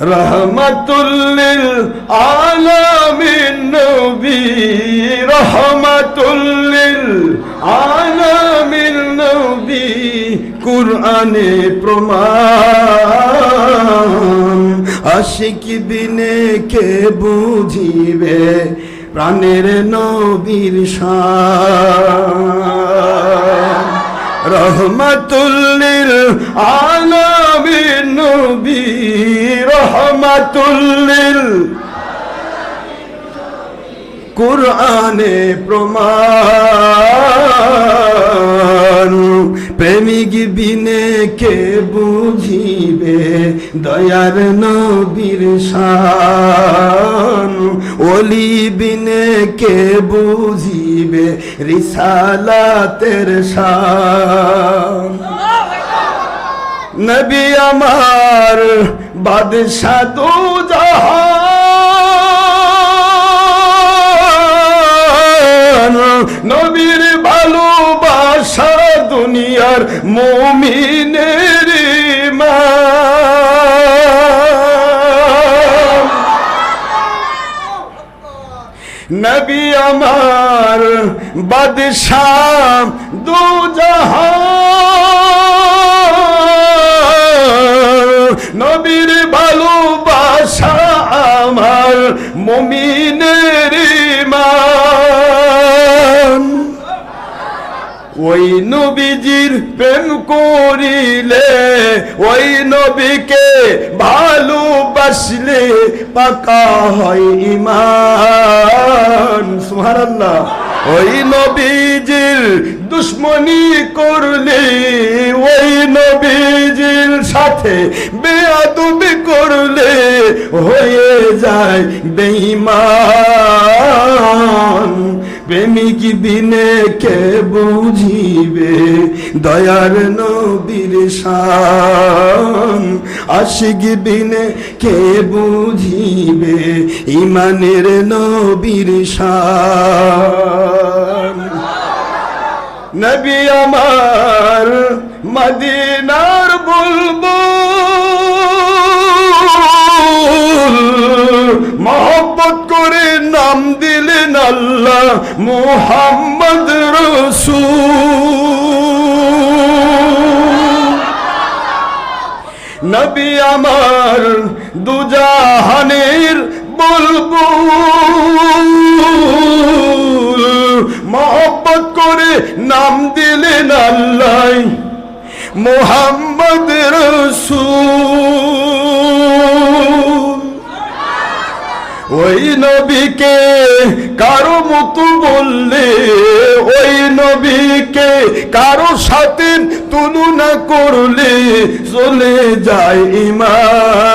রহমতুল্লিল আলামিন নবী, রহমতুল্লিল আলামিন কুরআনে প্রমাণ। আশিক দিনে কে বুঝিবে প্রাণের নবীর শান? রহমতুল্লিল আলামিন নবী রহমতুল্লিল। কুরআনে প্রমাণ, প্রেমিক বিনে কে বুঝিবে দয়ার নবীর শান? ওলি বিনে কে বুঝিবে রিসালাতের শান? নবী আমার বাদশাহ দু জাহান। নবীর ভালোবাসা দুনিয়ার মুমিনের নবী আমার বাদশাহ দু জাহান। নবীর ভালোবাসা আমার মমিনের ইমান। ওই নবীজির প্রেম করিলে, ওই নবীকে ভালোবাসলে পাকা হয় ইমান। সুবহানাল্লাহ। ওই নবীজির দুশ্মনী করলি ওই নবীজির সাথে বেয়াদবি করলে হয়ে যায় বেঈমান। প্রেমিক বিনে কে বুঝিবে? দয়ার নবীর শান। আশিক বিনে কে বুঝিবে? ইমানের নবীর শান। নবী আমার মদিনার বুলবুল। মহব্বত করে নাম দিলেন আল্লাহ। মোহাম্মদ রসুল। নবী আমার দুজাহানের বুলবুল। মহব্বত করে নাম দিলেন আল্লাহ। মোহাম্মদ রসুল। ওই নবীকে কারও মতো বললে ওই নবীকে কারও সাথে তুলনা করলে চলে যায় ইমান।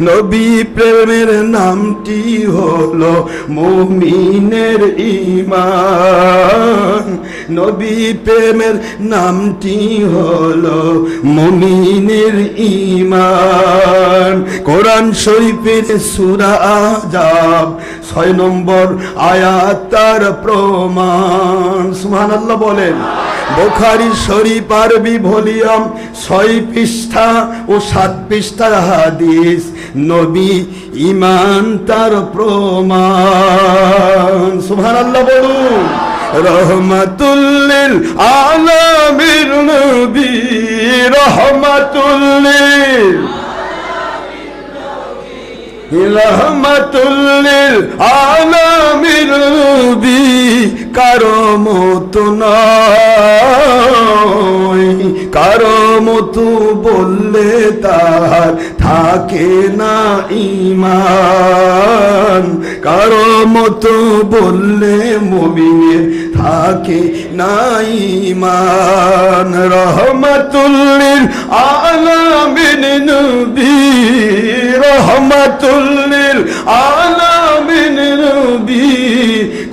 নবী প্রেমের নামটি হলো মুমিনের ইমান নবী প্রেমের নামটি হলো মুমিনের ইমান কোরআন শরীফের সুরা আজাব ছয় নম্বর আয়াত তার প্রমাণ। সুবহানাল্লাহ বলেন। বোখারি শরীফ, আরবি ভলিউম, ছয় পৃষ্ঠা ও সাত পৃষ্ঠা হাদিস। নবী ইমান তার প্রমাণ। সুবহানাল্লাহ বলুন। রহমাতুল্লিল আলমির নবী, রহমাতুল্লিল। রহমাতুল্লিল আলামির নবী কারও মতো নয়। কারও মতো বললে তার থাকে না ইমান কারও মতো বললে মমিনের থাকে না ইমান রহমাতুল্লিল আলামিন নবী, রহমাতুল্লিল নবী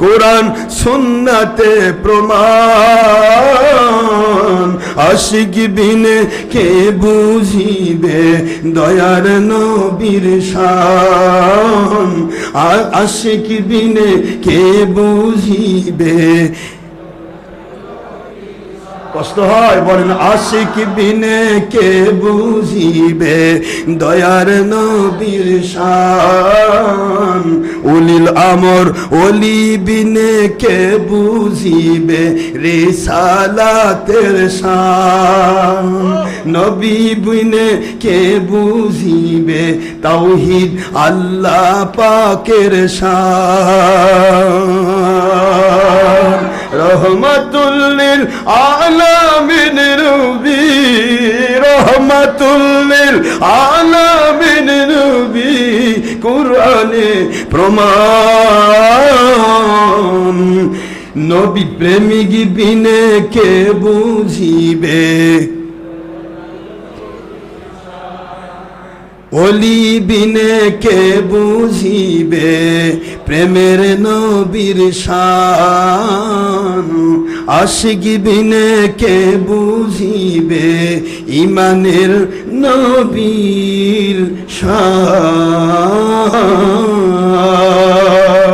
কোরআন সুন্নাতে প্রমাণ। আশিক বিনে কে বুঝিবে দয়ার নবীর শান। আশিক বিনে কে বুঝিবে কষ্ট হয়, বলেন, আশিক বিনে কে বুঝিবে? দয়ার নবীর শান। উলিল আমর অলি বিনে কে বুঝিবে? রিসালাতের শান। নবী বিনে কে বুঝিবে? তাওহিদ আল্লাহ পাকের শান। রহমতুল্লিল আলামিন রবি রহমতুল্লিল আলামিন রবি কুরআনে প্রমাণ। নবী প্রেমিক বিনে কে বুঝিবে? অলি বিনে কে বুঝিবে? প্রেমের নবীর শান। আশিক বিনে কে বুঝিবে? ইমানের নবীর শান।